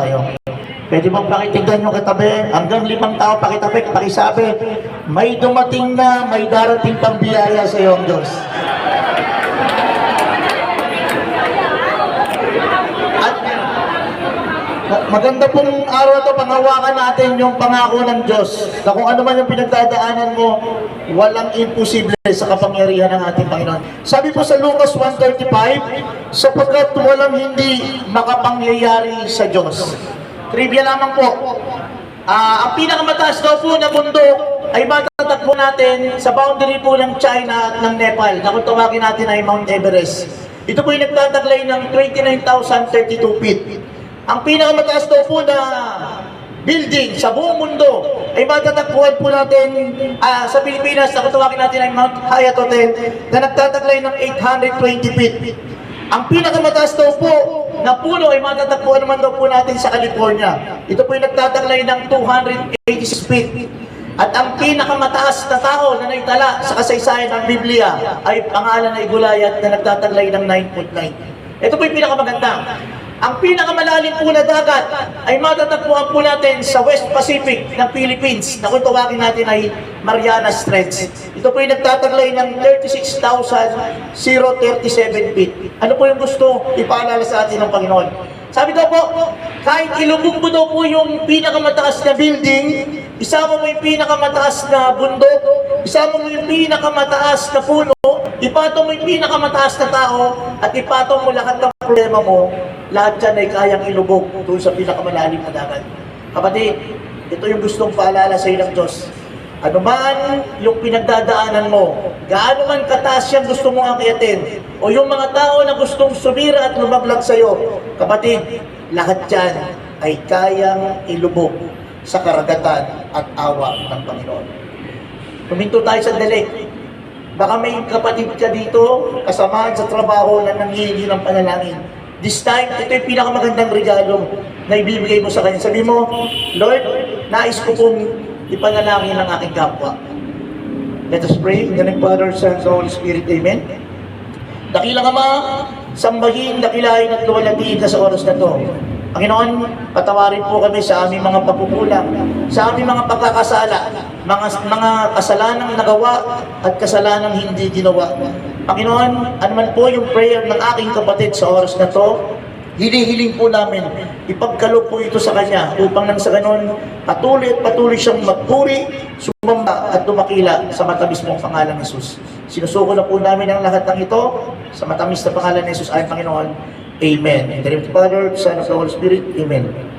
tayo. Pwede bang pakitignan nyo katabi? Hanggang limang tao pakitabi, pakisabi, may dumating na, may darating pang biyaya sa iyo ang Diyos. At ma- maganda pong araw ito, panghawakan natin yung pangako ng Diyos na kung ano man yung pinagdadaanan mo, walang imposible sa kapangyarihan ng ating Panginoon. Sabi po sa Lucas 1.35, sapagkat walang hindi makapangyayari sa Diyos. Trivia lamang po. Ah, ang pinakamataas daw po na bundok ay matatagpo natin sa boundary po ng China at ng Nepal na kung tawagin natin ay Mount Everest. Ito po ay nagtataglay ng 29,032 feet. Ang pinakamataas daw po na building sa buong mundo ay matatagpuan po natin ah, sa Pilipinas na kung tawagin natin ay Mount Hyatt Hotel na nagtataglay ng 820 feet. Ang pinakamataas daw po na puno ay matatagpuan naman daw po natin sa California. Ito po ay nagtataglay ng 286 feet. At ang pinakamataas na tao na naitala sa kasaysayan ng Biblia ay pangalan ay Gulayat na nagtataglay ng 9.9. Ito po yung pinakamaganda. Ang pinakamalalim po na dagat ay matatagpuan po natin sa West Pacific ng Philippines na kung tawagin natin ay Mariana Straits. Ito po yung nagtataglay ng 36,037 feet. Ano po yung gusto ipaalala sa atin ng Panginoon? Sabi daw po, kahit ilubog mo daw po yung pinakamataas na building, isama mo yung pinakamataas na bundok, isama mo yung pinakamataas na puno, ipatong mo yung pinakamataas na tao, at ipatong mo lahat ng problema mo, lahat dyan ay kayang ilubog doon sa pinakamalalim na dagat. Kapatid, ito yung gustong paalala sa ng Diyos. Ano man yung pinagdadaanan mo, gaano man kataas yung gusto mong akyatin, o yung mga tao na gustong sumira at lumaglag sa'yo, kapatid, lahat dyan ay kayang ilubog sa karagatan at awa ng Panginoon. Tuminto tayo sa dali. Baka may kapatid ka dito, kasamahan sa trabaho na nanghihingi ng panalangin. This time, ito yung pinakamagandang regalo na ibibigay mo sa kanya. Sabi mo, Lord, nais ko pong ipanalangin ang aking kapwa. Let us pray. In the name of Father, Son, and Holy Spirit. Amen. Dakilang Ama, sambahin, dakilahin at luwalhatiin ka sa oras na to. Panginoon, patawarin po kami sa aming mga pagkukulang, sa aming mga pagkakasala, mga, mga kasalanang nagawa at kasalanang hindi ginawa. Panginoon, ano man po yung prayer ng aking kapatid sa oras na to, hinihiling po namin, ipagkaloob po ito sa Kanya upang nang sa ganon, patuloy at patuloy siyang magpuri, sumamba at tumakila sa matamis mong pangalan ni Jesus. Sinusuko na po namin ang lahat ng ito sa matamis na pangalan ni Jesus ay Panginoon. Amen. In the name of the Father, Son, of the Holy Spirit. Amen.